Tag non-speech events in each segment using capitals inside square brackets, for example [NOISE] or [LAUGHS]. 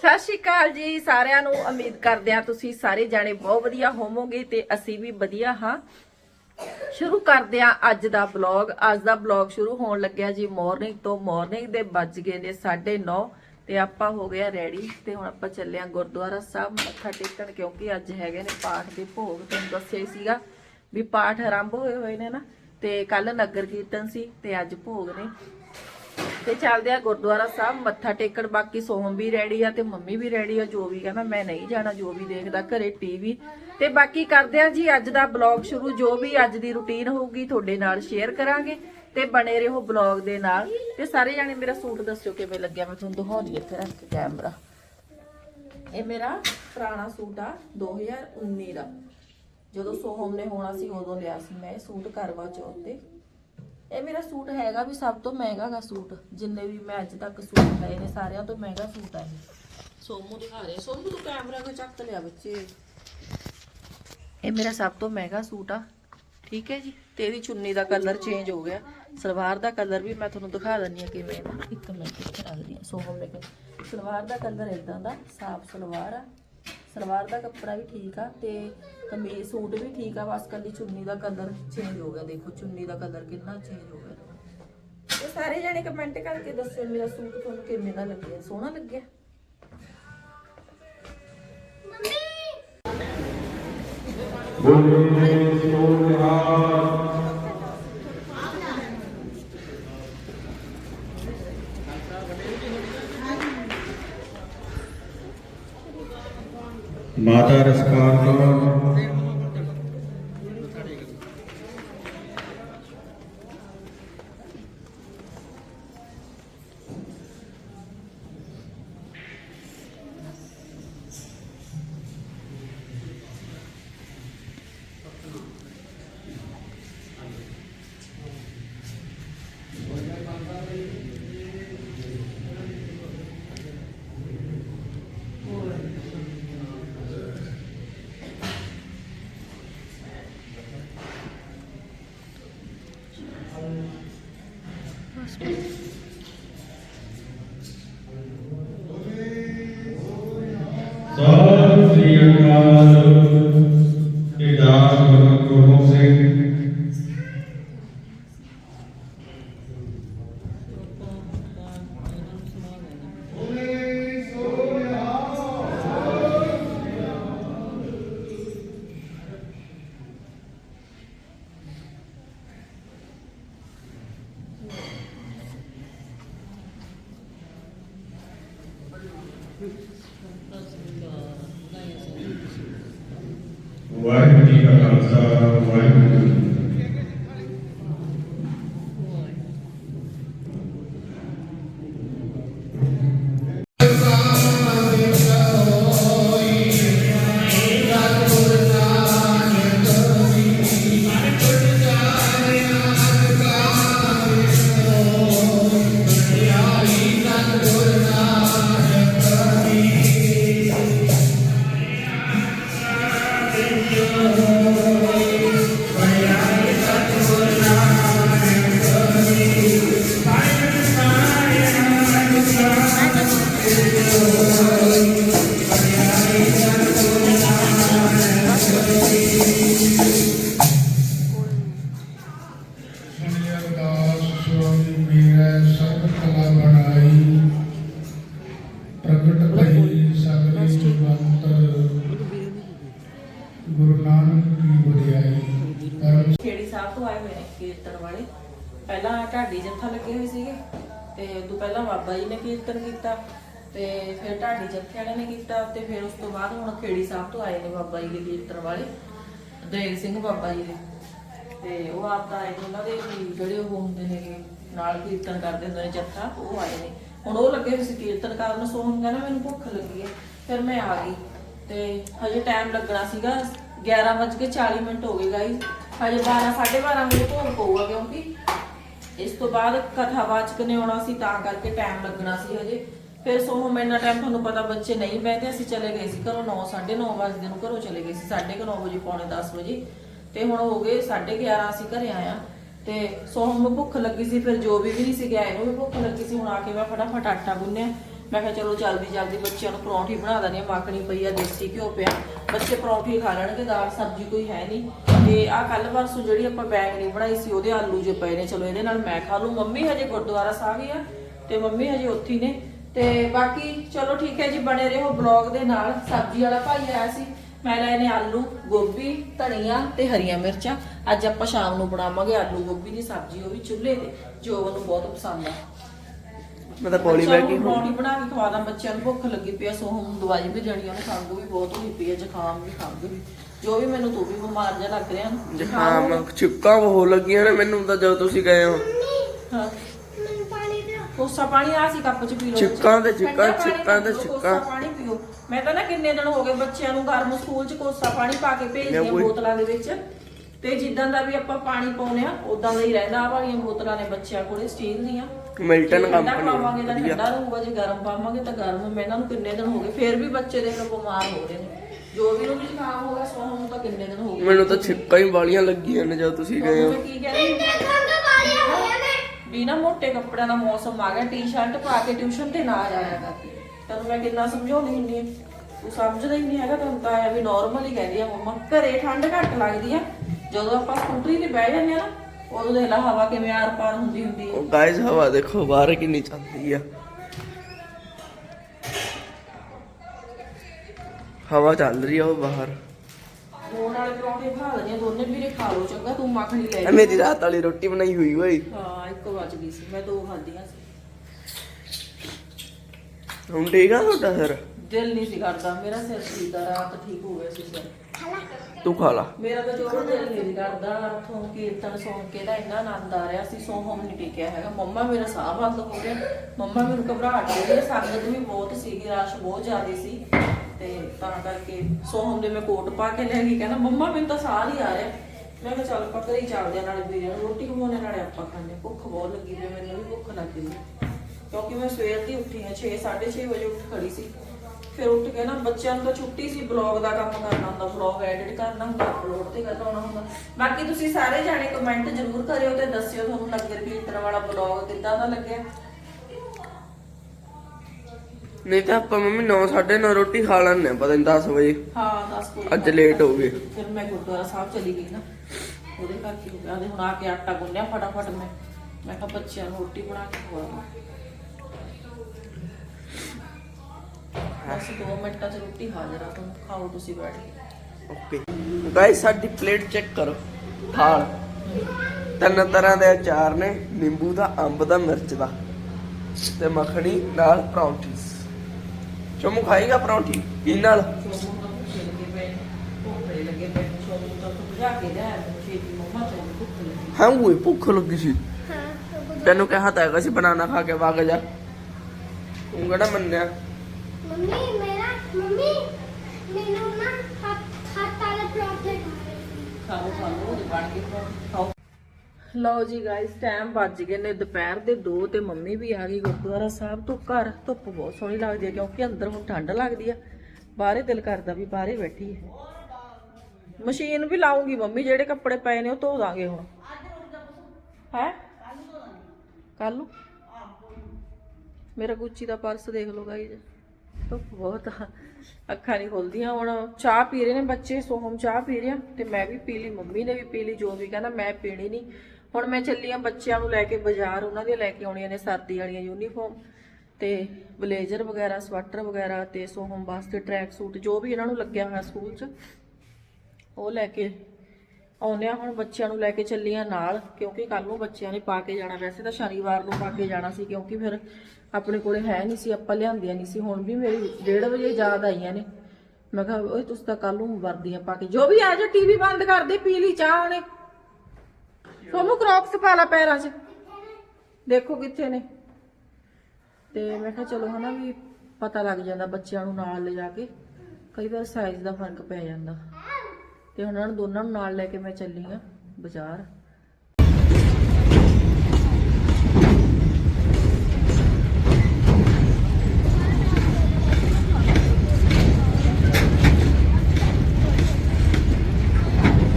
ਸਤਿ ਸ਼੍ਰੀ ਅਕਾਲ ਜੀ ਸਾਰਿਆਂ ਨੂੰ, ਉਮੀਦ ਕਰਦੇ ਹਾਂ ਤੁਸੀਂ ਸਾਰੇ ਜਾਣੇ ਬਹੁਤ ਵਧੀਆ ਹੋਵੋਗੇ ਤੇ ਅਸੀਂ ਵੀ ਵਧੀਆ ਹਾਂ। ਸ਼ੁਰੂ ਕਰਦੇ ਹਾਂ ਅੱਜ ਦਾ ਬਲੌਗ ਅੱਜ ਦਾ ਬਲੌਗ ਸ਼ੁਰੂ ਹੋਣ ਲੱਗਿਆ ਜੀ ਮਾਰਨਿੰਗ ਤੋਂ। ਮਾਰਨਿੰਗ ਦੇ ਵੱਜ ਗਏ ਨੇ 9:30 ਤੇ ਆਪਾਂ ਹੋ ਗਿਆ ਰੈਡੀ ਤੇ ਹੁਣ ਆਪਾਂ ਚੱਲੇ ਆ ਗੁਰਦੁਆਰਾ ਸਾਹਿਬ। ਮੱਥਾ ਟੇਕਣ ਕਿਉਂਕਿ ਅੱਜ ਹੈਗੇ ਨੇ ਪਾਠ ਦੇ ਭੋਗ। ਤੁਹਾਨੂੰ ਦੱਸਿਆ ਸੀਗਾ ਵੀ ਪਾਠ ਆਰੰਭ ਹੋਏ ਹੋਏ ਨੇ ਨਾ ਤੇ ਕੱਲ ਨਗਰ ਕੀਰਤਨ ਸੀ ਤੇ ਅੱਜ ਭੋਗ ਨੇ। ਤੇ ਚੱਲਦੇ ਆ ਗੁਰਦੁਆਰਾ ਸਾਹਿਬ, ਮੱਥਾ ਟੇਕਣ, ਬਾਕੀ ਸੋਹਮ ਵੀ ਰੈਡੀ ਆ ਤੇ ਮੰਮੀ ਵੀ ਰੈਡੀ ਆ, ਜੋ ਵੀ ਕਹਿੰਦਾ ਮੈਂ ਨਹੀਂ ਜਾਣਾ, ਜੋ ਵੀ ਦੇਖਦਾ ਘਰੇ ਟੀਵੀ ਤੇ ਬਾਕੀ ਕਰਦੇ ਆ ਜੀ, ਅੱਜ ਦਾ ਬਲੌਗ ਸ਼ੁਰੂ, ਜੋ ਵੀ ਅੱਜ ਦੀ ਰੁਟੀਨ ਹੋਊਗੀ ਤੁਹਾਡੇ ਨਾਲ ਸ਼ੇਅਰ ਕਰਾਂਗੇ ਤੇ ਬਣੇ ਰਹੋ ਬਲੌਗ ਦੇ ਨਾਲ। ਤੇ ਸਾਰੇ ਜਾਣੇ ਮੇਰਾ ਸੂਟ ਦੱਸਿਓ ਕਿਵੇਂ ਲੱਗਿਆ, ਮੈਂ ਤੁਹਾਨੂੰ ਦਿਖਾਉਣੀ ਇੱਥੇ ਰੱਖ ਕੈਮਰਾ ਇਹ ਮੇਰਾ ਪੁਰਾਣਾ ਸੂਟ ਆ 2019 ਦਾ। ਜਦੋਂ ਸੋਹਮ ਨੇ ਹੋਣਾ ਸੀ, ਉਦੋਂ ਲਿਆ ਸੀ ਮੈਂ ਇਹ ਸੂਟ ਕਰਵਾ ਚੌਥ ਤੇ। ਇਹ ਮੇਰਾ ਸੂਟ ਹੈਗਾ ਵੀ ਸਭ ਤੋਂ ਮਹਿੰਗਾ ਗਾ ਸੂਟ। ਜਿੰਨੇ ਵੀ ਮੈਂ ਅੱਜ ਤੱਕ ਸੂਟ ਲਏ ਨੇ ਸਾਰਿਆਂ ਤੋਂ ਮਹਿੰਗਾ ਸੂਟ ਆ ਇਹ। ਸੋਮੂ ਦਿਖਾ ਰਹੇ। ਸੋਮੂ ਤੂੰ ਕੈਮਰਾ ਕੋ ਚੱਕ ਲਿਆ ਬੱਚੇ। ਇਹ ਮੇਰਾ ਸਭ ਤੋਂ ਮਹਿੰਗਾ ਸੂਟ ਆ। ਠੀਕ ਹੈ ਜੀ? ਤੇ ਇਹਦੀ ਚੁੰਨੀ ਦਾ ਕਲਰ ਚੇਂਜ ਹੋ ਗਿਆ। ਸਲਵਾਰ ਦਾ ਕਲਰ ਵੀ ਮੈਂ ਤੁਹਾਨੂੰ ਦਿਖਾ ਦਿੰਨੀ ਆ ਕਿਵੇਂ ਦਾ ਇੱਕ ਮਿੰਟ ਰੱਖਦੀ ਆ ਸੋਹਮ ਨੇ ਕਿਹਾ ਸਲਵਾਰ ਦਾ ਕਲਰ ਇਦਾਂ ਦਾ ਸਾਫ਼ ਸਲਵਾਰ ਆ। ਸਲਵਾਰ ਦਾ ਕੱਪੜਾ ਵੀ ਠੀਕ ਆ ਤੇ ਕਮੀਜ਼ ਸੂਟ ਵੀ ਠੀਕ ਆ ਬਸ ਕੱਲੀ ਚੁੰਨੀ ਦਾ ਕਲਰ ਚੇਂਜ ਹੋ ਗਿਆ। ਦੇਖੋ ਚੁੰਨੀ ਦਾ ਕਲਰ ਕਿੰਨਾ ਚੇਂਜ ਹੋ ਗਿਆ। ਤੇ ਸਾਰੇ ਜਣੇ ਕਮੈਂਟ ਕਰਕੇ ਦੱਸਿਓ ਮੇਰਾ ਸੂਟ ਤੁਹਾਨੂੰ ਕਿਵੇਂ ਦਾ ਲੱਗਿਆ? ਸੋਹਣਾ ਲੱਗਿਆ? ਬੋਲੇ ਸੋਨਿਹਾਰ ਮਾਤਾ ਰਸਕਾਰ ਕੌਰ ਸ੍ਰੀ ਢਾਡੀ ਜੱਥਾ ਲੱਗੇ ਹੋਏ ਸੀਗੇ। ਤੇ ਉਦੋਂ ਪਹਿਲਾਂ ਬਾਬਾ ਜੀ ਨੇ ਕੀਰਤਨ ਕੀਤਾ, ਤੇ ਫਿਰ ਢਾਡੀ ਜੱਥੇ ਵਾਲੇ ਨੇ ਕੀਤਾ, ਤੇ ਫਿਰ ਉਸ ਤੋਂ ਬਾਅਦ ਹੁਣ ਖੇੜੀ ਸਾਹਿਬ ਤੋਂ ਆਏ ਨੇ ਬਾਬਾ ਜੀ ਦੇ ਕੀਰਤਨ ਵਾਲੇ ਦੇਗ ਸਿੰਘ ਬਾਬਾ ਜੀ ਦੇ। ਤੇ ਉਹ ਆਪ ਤਾਂ ਆਏ ਨੇ ਉਹਨਾਂ ਦੇ ਜਿਹੜੇ ਉਹ ਹੁੰਦੇ ਨੇਗੇ ਨਾਲ ਕੀਰਤਨ ਕਰਦੇ ਹੁੰਦੇ ਨੇ ਜੱਥਾ, ਉਹ ਆਏ ਨੇ। ਹੁਣ ਉਹ ਲੱਗੇ ਹੋਏ ਸੀ ਕੀਰਤਨ ਕਰਨ ਸੋਹਣ ਕਹਿੰਦਾ ਮੈਨੂੰ ਭੁੱਖ ਲੱਗੀ ਹੈ, ਫਿਰ ਮੈਂ ਆ ਗਈ। ਤੇ ਹਜੇ ਟਾਈਮ ਲੱਗਣਾ ਸੀਗਾ 11:40 ਮਿੰਟ ਹੋ ਗਏ ਗਾਈਸ ਹਜੇ 12 12:30 ਵਜੇ ਭੋਗ ਪਊਗਾ ਕਿਉਂਕਿ ਇਸ ਤੋਂ ਬਾਅਦ ਕਥਾਵਾਚਕ ਨੇ ਆਉਣਾ ਸੀ, ਤਾਂ ਕਰਕੇ ਟਾਈਮ ਲੱਗਣਾ ਸੀ ਹਜੇ। ਫਿਰ ਸੋਹੋ ਮੈਨਾਂ ਟਾਈਮ ਤੁਹਾਨੂੰ ਪਤਾ ਬੱਚੇ ਨਹੀਂ ਬਹਿੰਦੇ, ਅਸੀਂ ਚਲੇ ਗਏ ਸੀ ਘਰੋਂ 9 9:30 ਵਜੇ ਨੂੰ ਘਰੋਂ ਚਲੇ ਗਏ ਸੀ 9:30 ਵਜੇ, ਪੌਣੇ 10 ਵਜੇ। ਤੇ ਹੁਣ ਹੋ ਗਏ 11:30 ਅਸੀਂ ਘਰੇ ਆਇਆ ਤੇ ਸੋਹਮ ਨੂੰ ਭੁੱਖ ਲੱਗੀ ਸੀ, ਫਿਰ ਜੋ ਵੀ ਵੀ ਨਹੀਂ ਸੀ ਗਿਆ, ਇਹਨੂੰ ਵੀ ਭੁੱਖ ਲੱਗੀ ਸੀ, ਹੁਣ ਆ ਕੇ ਮੈਂ ਫਟਾਫਟ ਆਟਾ ਗੁੰਨਿਆ। ਮੈਂ ਕਿਹਾ ਚਲੋ ਜਲਦੀ ਜਲਦੀ ਬੱਚਿਆਂ ਨੂੰ ਪਰੌਂਠੀ ਬਣਾ ਦਣੀ ਮਾਖਣੀ ਪਈ ਆ, ਦੇਸੀ ਘਿਓ ਪਿਆ। ਬੱਚੇ ਪਰੌਂਠੀ ਖਾ ਲੈਣਗੇ, ਦਾਲ ਸਬਜ਼ੀ ਕੋਈ ਹੈ ਨਹੀਂ। ਤੇ ਆ ਕੱਲ ਪਰਸੋਂ ਜਿਹੜੀ ਆਪਾਂ ਬੈਂਗਣੀ ਬਣਾਈ ਸੀ, ਉਹਦੇ ਆਲੂ ਜੇ ਪਏ ਨੇ। ਚਲੋ ਇਹਦੇ ਨਾਲ ਮੈਂ ਖਾ ਲੂ ਮੰਮੀ ਹਜੇ ਗੁਰਦੁਆਰਾ ਸਾਹਿਬ ਹੀ ਆ ਤੇ ਮੰਮੀ ਹਜੇ ਉੱਥੇ ਨੇ। ਤੇ ਬਾਕੀ ਚਲੋ ਠੀਕ ਹੈ ਜੀ, ਬਣੇ ਰਹੋ ਬਲੌਗ ਦੇ ਨਾਲ। ਸਬਜ਼ੀ ਵਾਲਾ ਭਾਈ ਆਇਆ ਸੀ। ਮੈਂ ਲਏ ਨੇ ਆਲੂ, ਗੋਭੀ, ਧਨੀਆ ਤੇ ਹਰੀਆਂ ਮਿਰਚਾਂ। ਅੱਜ ਆਪਾਂ ਸ਼ਾਮ ਨੂੰ ਬਣਾਵਾਂਗੇ ਆਲੂ ਗੋਭੀ ਦੀ ਸਬਜ਼ੀ, ਉਹ ਵੀ ਚੁੱਲ੍ਹੇ ਤੇ। ਜੋ ਉਹਨੂੰ ਬਹੁਤ ਪਸੰਦ ਆ। ਮੈਂ ਤਾਂ ਪੌਲੀ ਬੱਚਿਆਂ ਬੈਠੀ ਨੂੰ ਬਣਾ ਕੇ ਖਵਾ ਦਾਂ ਬੱਚਿਆਂ ਨੂੰ ਭੁੱਖ ਲੱਗੀ ਪਈ ਆ ਸੋ ਹੁਣ ਦਵਾਈ ਵੀ ਦੇਣੀ ਉਹਨੂੰ ਖੰਘ ਵੀ ਬਹੁਤ ਹੋਈ ਪਈ ਆ ਜ਼ੁਕਾਮ ਵੀ ਖੰਘ ਵੀ ਜੋ ਵੀ ਮੈਨੂੰ ਤੂੰ ਵੀ ਬਿਮਾਰ ਜਿਹਾ ਲੱਗ ਰਿਹਾ। ਹਾਂ ਮੈਂ ਚਿੱਕਾਂ ਹੋ ਲੱਗੀਆਂ ਨੇ ਮੈਨੂੰ ਤਾਂ ਜਦੋਂ ਤੁਸੀਂ ਗਏ ਹੋ। ਹਾਂ। ਕੋਸਾ ਪਾਣੀ ਆ ਸੀ ਕੱਪ ਚ ਪੀ ਲਓ। ਚਿੱਕਾਂ ਤੇ ਚਿੱਕਾਂ, ਠੰਡਾ ਪਾਣੀ ਚਿੱਕਾਂ ਤੇ ਪੀਓ, ਚਿੱਕਾਂ। ਕੋਸਾ ਪਾਣੀ ਪੀਓ। ਮੈਂ ਤਾਂ ਨਾ ਕਿੰਨੇ ਦਿਨ ਹੋ ਗਏ ਬੱਚਿਆਂ ਨੂੰ ਗਰਮ ਸਕੂਲ ਚ ਕੋਸਾ ਪਾਣੀ ਪਾ ਕੇ ਭੇਜਦੀ ਆ ਮੈਂ ਕੋਈ- ਬੋਤਲਾਂ ਦੇ ਵਿੱਚ। ਤੇ ਜਿੱਦਾਂ ਦਾ ਵੀ ਆਪਾਂ ਪਾਣੀ ਪਾਉਨੇ ਆ ਉਦਾਂ ਦਾ ਹੀ ਰਹਿੰਦਾ ਆ ਵਾਲੀਆਂ ਬੋਤਲਾਂ ਨੇ ਬੱਚਿਆਂ ਕੋਲੇ ਸਟੀਲ ਦੀਆਂ। ਮਿਲਟਨ ਕੰਪਨੀ ਪਾਵਾਂਗੇ ਤਾਂ ਵਧੀਆ। ਠੰਡਾ ਰਹੂਗਾ ਜੇ ਗਰਮ ਪਾਵਾਂਗੇ ਤਾਂ ਗਰਮ। ਮੈਂ ਇਹਨਾਂ ਨੂੰ ਕਿੰਨੇ ਦਿਨ ਹੋ ਗਏ ਫੇਰ ਵੀ ਬੱਚੇ ਦੇਖ ਲਓ ਬਿਮਾਰ ਹੋ ਰਹੇ ਨੇ। ਜੋ ਵੀ ਨੂੰ ਜ਼ੁਕਾਮ ਹੋ ਗਿਆ ਸੋ ਹੁਣ ਤਾਂ ਕਿੰਨੇ ਦਿਨ ਹੋ ਗਏ। ਮੈਨੂੰ ਤਾਂ ਛਿੱਕਾਂ ਹੀ ਵਾਲੀਆਂ ਲੱਗੀਆਂ ਨੇ ਜਦੋਂ ਤੁਸੀਂ ਗਏ ਹੋ। ਮੈਂ ਕੀ ਕਹਿੰਦੀ ਵੀ ਨਾ ਮੋਟੇ ਕੱਪੜਿਆਂ ਦਾ ਮੌਸਮ ਆ ਗਿਆ। ਟੀ-ਸ਼ਰਟ ਪਾ ਕੇ ਟਿਊਸ਼ਨ ਤੇ ਨਾ ਜਾਇਆ ਕਰ ਤੈਨੂੰ ਮੈਂ ਕਿੰਨਾ ਸਮਝਾਉਂਦੀ ਹੁੰਦੀ ਤੂੰ ਸਮਝਦਾ ਹੀ ਨਹੀਂ ਹੈਗਾ ਤੈਨੂੰ ਤਾਂ ਆ ਵੀ ਨਾਰਮਲ ਹੀ ਕਹਿੰਦੀ ਆ ਮੰਮਾ ਘਰੇ ਠੰਡ ਘੱਟ ਲੱਗਦੀ ਆ। ਜਦੋਂ ਆਪਾਂ ਸਕੂਟਰੀ ਤੇ ਬਹਿ ਜਾਂਦੇ ਆ ਨਾ ਉਦੋਂ ਦੇਖ ਲਾ ਹਵਾ ਕਿਵੇਂ ਆਰ ਪਾਰ ਹੁੰਦੀ ਹੁੰਦੀ ਹੈ ਉਹ ਗਾਇਸ ਹਵਾ ਦੇਖੋ ਬਾਹਰ ਕਿੰਨੀ ਚੱਲਦੀ ਆ। ਹਵਾ ਚੱਲ ਰਹੀ ਆ ਉਹ ਬਾਹਰ। ਦੋ ਨਾਲੇ ਪਰੌਂਠੇ ਖਾ ਲੈਣੇ ਦੋਨੇ ਵੀਰੇ ਖਾ ਲਓ ਚੰਗਾ ਤੂੰ ਮੱਖਣੀ ਲੈ ਇਹ ਲਈ। ਮੇਰੀ ਰਾਤ ਵਾਲੀ ਰੋਟੀ ਬਣਾਈ ਹੋਈ ਓਏ। ਹਾਂ ਇੱਕ ਵੱਜ ਗਈ ਸੀ ਮੈਂ ਦੋ ਖਾਧੀਆਂ ਸੀ। ਹੁਣ ਠੀਕ ਆ ਤੁਹਾਡਾ ਸਿਰ ਦਿਲ ਨਹੀਂ ਸੀ ਕਰਦਾ ਮੇਰਾ ਸਿਰ ਸੀ ਦਾ ਰਾਤ ਠੀਕ ਹੋ ਗਿਆ ਸੀ ਸਿਰ। ਤੂੰ ਖਾ ਲਾ। ਮੇਰਾ ਤਾਂ ਜੋ ਦਿਲ ਨਹੀਂ ਕਰਦਾ ਉੱਥੋਂ ਕੀਰਤਨ ਸੁਣ ਕੇ ਨਾ ਇੰਨਾ ਆਨੰਦ ਆ ਰਿਹਾ ਸੀ ਸੋਹਮ ਨਹੀਂ ਟਿਕਿਆ ਹੈਗਾ। ਮੰਮਾ ਮੇਰਾ ਸਾਹ ਬੰਦ ਹੋ ਗਿਆ। ਮੰਮਾ ਮੈਨੂੰ ਘਬਰਾਹਟ ਹੋ ਰਹੀ, ਸੰਗਤ ਵੀ ਬਹੁਤ ਸੀਗੀ, ਰਸ਼ ਬਹੁਤ ਜ਼ਿਆਦਾ ਸੀ। ਤੇ ਤਾਂ ਕਰਕੇ ਸੋਹਮ ਦੇ ਮੈਂ ਕੋਟ ਪਾ ਕੇ ਲੈ ਗਈ, ਕਹਿੰਦਾ, ਮੰਮਾ, ਮੈਨੂੰ ਤਾਂ ਸਾਹ ਨਹੀਂ ਆ ਰਿਹਾ। ਮੈਂ ਕਿਹਾ, ਚੱਲ ਆਪਾਂ ਘਰੇ ਹੀ ਚੱਲਦੇ ਆ, ਨਾਲੇ ਵੀਰੇ ਨੂੰ ਰੋਟੀ ਖਵਾਉਣੇ ਨਾਲੇ ਆਪਾਂ ਖਾਣੇ ਭੁੱਖ ਬਹੁਤ ਲੱਗੀ ਵੀ ਮੈਨੂੰ ਵੀ ਭੁੱਖ ਲੱਗੀ ਕਿਉਂਕਿ ਮੈਂ ਸਵੇਰ ਦੀ ਉੱਠੀ ਹਾਂ 6 6:30 ਵਜੇ ਉੱਠ ਖੜੀ ਸੀ। ਫਿਰ ਉੱਠ ਕੇ ਨਾ ਬੱਚਿਆਂ ਨੂੰ ਤਾਂ ਛੁੱਟੀ ਸੀ ਬਲੌਗ ਦਾ ਕੰਮ ਕਰਨਾ ਹੁੰਦਾ ਬਲੌਗ ਐਡਿਟ ਕਰਨਾ ਹੁੰਦਾ ਅਪਲੋਡ ਤੇ ਕਰਨਾ ਹੁੰਦਾ। ਬਾਕੀ ਤੁਸੀਂ ਸਾਰੇ ਜਾਣੇ ਕਮੈਂਟ ਜ਼ਰੂਰ ਕਰਿਓ ਤੇ ਦੱਸਿਓ ਤੁਹਾਨੂੰ ਨਗਰ ਕੀਰਤਨ ਵਾਲਾ ਬਲੌਗ ਕਿੱਦਾਂ ਦਾ ਲੱਗਿਆ। ਨਹੀਂ ਤਾਂ ਆਪਾਂ ਮੰਮੀ 9 9:30 ਰੋਟੀ ਖਾ ਲੈਣੇ ਪਤਾ ਨਹੀਂ 10 ਵਜੇ। ਹਾਂ ਦੱਸ ਕੋਈ ਅੱਜ ਲੇਟ ਹੋ ਗਏ। ਫਿਰ ਮੈਂ ਗੁਰਦੁਆਰਾ ਸਾਹਿਬ ਚਲੀ ਗਈ ਨਾ ਉਹਦੇ ਕਰਕੇ ਹੋ ਗਿਆ। ਹੁਣ ਆ ਕੇ ਆਟਾ ਗੁੰਨਿਆ ਫਟਾਫਟ ਮੈਂ। ਮੈਂ ਕਿਹਾ ਬੱਚਿਆਂ ਨੂੰ ਰੋਟੀ ਬਣਾ ਕੇ ਖਵਾਵਾਂ। ਬਸ 2 ਮਿੰਟਾਂ 'ਚ ਰੋਟੀ ਹਾਜ਼ਰ ਆ ਤੁਹਾਨੂੰ ਖਾਓ ਤੁਸੀਂ ਬੈਠ ਕੇ। ਓਕੇ। ਗਾਇਸ ਸਾਡੀ ਪਲੇਟ ਚੈੱਕ ਕਰੋ। ਥਾਲ। ਤਿੰਨ ਤਰ੍ਹਾਂ ਦੇ ਅਚਾਰ ਨੇ ਨਿੰਬੂ ਦਾ ਅੰਬ ਦਾ ਮਿਰਚ ਦਾ ਤੇ ਮੱਖਣੀ ਨਾਲ ਪਰੌਂਠੀ। ਚਮੂ ਖਾਏਗਾ ਪਰੌਂਠੀ? ਕੀ ਨਾਲ? ਸੋਮੂ ਤਾਂ ਭੁੱਖੇ ਲੱਗੇ ਪਏ ਨੇ, ਭੁੱਖੇ ਲੱਗੇ ਪਏ ਨੇ, ਸੋਮੂ ਤਾਂ ਤੂੰ ਭਜਾ ਕੇ ਲਿਆ ਮੈਨੂੰ ਛੇਤੀ ਮੰਮਾ ਤੈਨੂੰ ਭੁੱਖ ਲੱਗੀ। ਹਾਂ ਉਹ ਭੁੱਖ ਲੱਗੀ ਸੀ। ਤੈਨੂੰ ਕਿਹਾ ਤਾਂ ਹੈਗਾ ਸੀ ਬਨਾਨਾ ਖਾ ਕੇ ਵਗ ਜਾ। ਤੂੰ ਕਿਹੜਾ ਮੰਨਿਆ? ਮੰਮੀ ਮੇਰਾ ਮੰਮੀ ਮੈਨੂੰ ਨਾ ਹੱਥ ਹੱਥ ਵਾਲੇ ਪਰੌਂਠੇ ਖਾਣੇ ਖਾਓ ਖਾਓ ਜੇ ਬਣ ਕੇ ਖਾਓ। ਲਓ ਜੀ ਗਾਇਸ ਟਾਈਮ ਵੱਜ ਗਏ ਨੇ ਦੁਪਹਿਰ ਦੇ 2 ਤੇ ਮੰਮੀ ਵੀ ਆ ਗਈ ਗੁਰਦੁਆਰਾ ਸਾਹਿਬ ਤੋਂ ਘਰ। ਧੁੱਪ ਬਹੁਤ ਸੋਹਣੀ ਲੱਗਦੀ ਹੈ ਕਿਉਂਕਿ ਅੰਦਰ ਹੁਣ ਠੰਡ ਲੱਗਦੀ ਆ। ਬਾਹਰੇ ਦਿਲ ਕਰਦਾ ਵੀ ਬਾਹਰੇ ਬੈਠੀ ਹੈ। ਮਸ਼ੀਨ ਵੀ ਲਾਉਂਗੀ ਮੰਮੀ ਜਿਹੜੇ ਕੱਪੜੇ ਪਏ ਨੇ ਉਹ ਧੋ ਦਾਂਗੇ ਹੁਣ। ਹੈ? ਕੱਲ ਨੂੰ ਮੇਰਾ ਗੁੱਚੀ ਦਾ ਪਰਸ ਦੇਖ ਲਓ ਗਾਇਸ ਧੁੱਪ ਬਹੁਤ ਆ। ਅੱਖਾਂ ਨਹੀਂ ਖੁੱਲਦੀਆਂ। ਹੁਣ ਚਾਹ ਪੀ ਰਹੇ ਨੇ ਬੱਚੇ ਸੋਹਮ ਚਾਹ ਪੀ ਰਿਹਾ ਤੇ ਮੈਂ ਵੀ ਪੀ ਲਈ, ਮੰਮੀ ਨੇ ਵੀ ਪੀ ਲਈ, ਜੋ ਵੀ ਕਹਿੰਦਾ ਮੈਂ ਪੀਣੀ ਨਹੀਂ। ਹੁਣ ਮੈਂ ਚੱਲੀ ਆ ਬੱਚਿਆਂ ਨੂੰ ਲੈ ਕੇ ਬਾਜ਼ਾਰ, ਉਹਨਾਂ ਦੀਆਂ ਲੈ ਕੇ ਆਉਣੀਆਂ ਨੇ ਸਰਦੀ ਵਾਲੀਆਂ ਯੂਨੀਫਾਰਮ ਤੇ ਬਲੇਜ਼ਰ ਵਗੈਰਾ, ਸਵੈਟਰ ਵਗੈਰਾ ਤੇ ਸੋਹਮ ਵਾਸਤੇ ਟਰੈਕ ਸੂਟ, ਜੋ ਵੀ ਇਹਨਾਂ ਨੂੰ ਲੱਗਿਆ ਹੋਇਆ ਸਕੂਲ 'ਚ, ਉਹ ਲੈ ਕੇ ਆਉਂਦੇ ਆ। ਹੁਣ ਬੱਚਿਆਂ ਨੂੰ ਲੈ ਕੇ ਚੱਲੀਆਂ ਨਾਲ, ਕਿਉਂਕਿ ਕੱਲ ਨੂੰ ਬੱਚਿਆਂ ਨੇ ਪਾ ਕੇ ਜਾਣਾ। ਵੈਸੇ ਤਾਂ ਸ਼ਨੀਵਾਰ ਨੂੰ ਪਾ ਕੇ ਜਾਣਾ ਸੀ, ਕਿਉਂਕਿ ਫਿਰ ਆਪਣੇ ਕੋਲੇ ਹੈ ਨਹੀਂ ਸੀ, ਆਪਾਂ ਲਿਆਂਦੀਆਂ ਨਹੀਂ ਸੀ। ਹੁਣ ਵੀ ਮੇਰੀ 1:30 ਵਜੇ ਯਾਦ ਆਈਆਂ ਨੇ। ਮੈਂ ਕਿਹਾ, ਓਏ, ਤੁਸੀਂ ਤਾਂ ਕੱਲ ਨੂੰ ਵਰਦੀਆਂ ਪਾ ਕੇ, ਜੋ ਵੀ ਆ ਜਾ, ਟੀਵੀ ਬੰਦ ਕਰ ਦੇ, ਪੀ ਲਈ ਚਾਹ ਉਹਨੇ ਸੋਨੂੰ ਕ੍ਰੌਕਸ ਪਾ ਲਾ ਪੈਰਾਂ 'ਚ। ਦੇਖੋ ਕਿੱਥੇ ਨੇ। ਤੇ ਮੈਂ ਕਿਹਾ, ਚਲੋ ਹਨਾ ਵੀ ਪਤਾ ਲੱਗ ਜਾਂਦਾ ਬੱਚਿਆਂ ਨੂੰ ਨਾਲ ਲਿਜਾ ਕੇ। ਕਈ ਵਾਰ ਸਾਈਜ਼ ਦਾ ਫ਼ਰਕ ਪੈ ਜਾਂਦਾ। ਤੇ ਉਹਨਾਂ ਨੂੰ ਦੋਨਾਂ ਨੂੰ ਨਾਲ ਲੈ ਕੇ ਮੈਂ ਚੱਲੀ ਆ ਬਾਜ਼ਾਰ